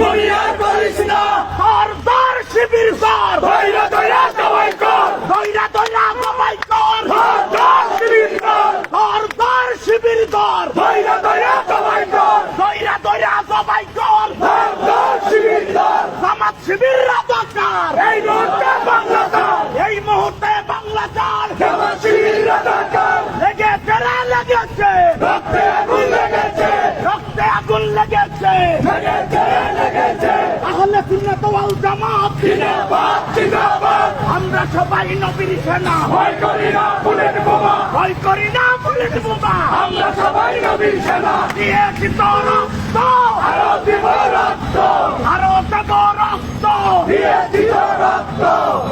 দুশ্মনী আর করিস না শিবির ধৈর্য ধৈর্য সবাই কর দইরা দইরা সবাই কর ধর ধর শিবির কর কর দর শিবির কর ধৈর্য ধৈর্য সবাই কর দইরা দইরা সবাই কর ধর ধর শিবির কর জামাত শিবির রাজাকার এই মুহূর্তে বাংলাদেশ এই মুহূর্তে বাংলাদেশ জামাত শিবির রাজাকার লেগেছে রে লেগেছে রক্তে আগুন লেগেছে রক্তে আগুন লেগেছে লেগেছে লেগেছে তাহলে ওয়াল জামাত জিন্দাবাদ জিন্দাবাদ। আমরা সবাই নবীর সেনা। ভয় করি না বুলেট বোমা। ভয় করি না বুলেট বোমা। আমরা সবাই নবীর সেনা। দিয়েছি তো রক্ত আরও দিব রক্ত। আরও দেব রক্ত। দিয়েছি তো রক্ত।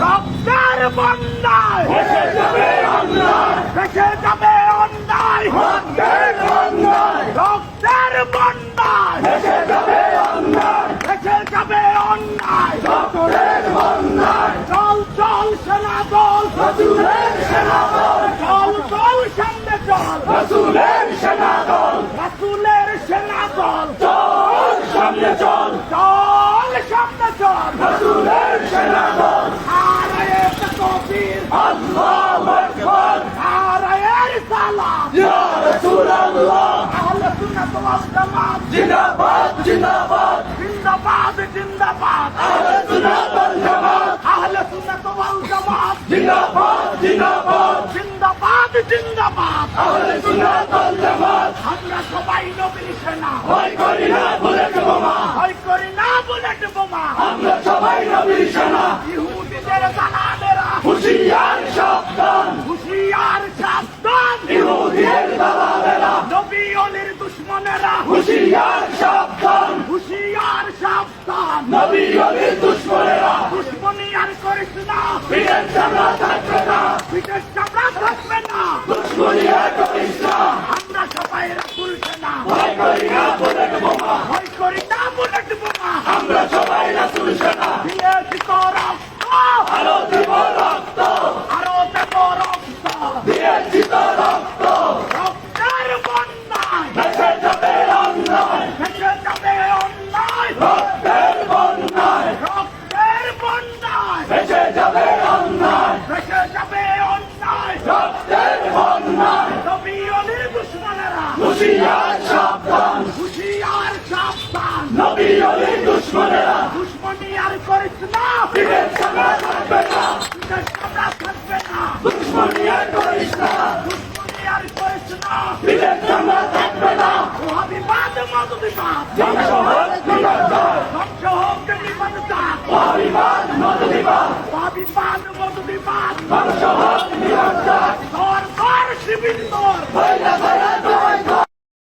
রক্তের বন্যায়। এসে যাবে অন্যায়। ভেসে যাবে অন্যায় রক্তের বন্যায় এসে যাবে অন্যায় ভেসে যাবে অন্যায় রক্তের অন্যায় চল চল সেনা দল রসুলের সেনা দল চল চল সামনে চল। রসুলের সেনা দল রাসুলের সেনা দল চল সামনে চল। চল সামনে চল। রসুলের সেনা দল হারায়ে আল্লাহু আকবার। হারায়ে সালাম ইয়া রাসূলুল্লাহ। আহলে সুন্নাত ওয়াল জামাত। জিন্দাবাদ জিন্দাবাদ। জিন্দাবাদ জিন্দাবাদ। আহলে সুন্নাত ওয়াল জামাত আহলে সুন্নাত ওয়াল জামাত জিন্দাবাদ জিন্দাবাদ। জিন্দাবাদ জিন্দাবাদ। আহলে সুন্নাত ওয়াল জামাত। আমরা সবাই নবীর সেনা। ভয় করি না বুলেট বোমা ভয় করি না বুলেট বোমা আমরা সবাই নবীর সেনা। ইহুদিদের দালালেরা। হুশিয়ার সাবধান। হুশিয়ার সাবধান। ইহুদিদের দালালেরা। নবী অলির দুশ্মনেরা। হুশিয়ার সাবধান। হুশিয়ার সাবধান। নবী অলির দুশ্মনেরা দুশ্মনী আর করিস পিঠের চামড়া থাকবে না। পিঠের চামড়া থাকবে না। দুশ্মনী আর করিস না আমরা সবাই রাসুল সেনা ভয় করি না বুলেট বোমা। ভয় করি না বুলেট বোমা। আমরা সবাই রাসূল সেনা তো রক্ত। আরও দিব রক্ত। আরও দেব রক্ত। তো রক্ত। রক্তের বন্যায়। ভেসে যাবে অন্যায় ভেসে যাবে অন্যায়। পিঠের চামড়া থাকবে না পিঠের চামড়া থাকবে না দুশ্মনী আর করিস না দুশ্মনী আর করিস না পিঠের চামড়া থাকবে না মহাবিবাদ মধুবিবাদ ধ্বংস হোক বিপর্যয় ধ্বংস হোক বিপদতা মহাবিবাদ মধুবিবাদ মহাবিবাদ মধুবিবাদ ধ্বংস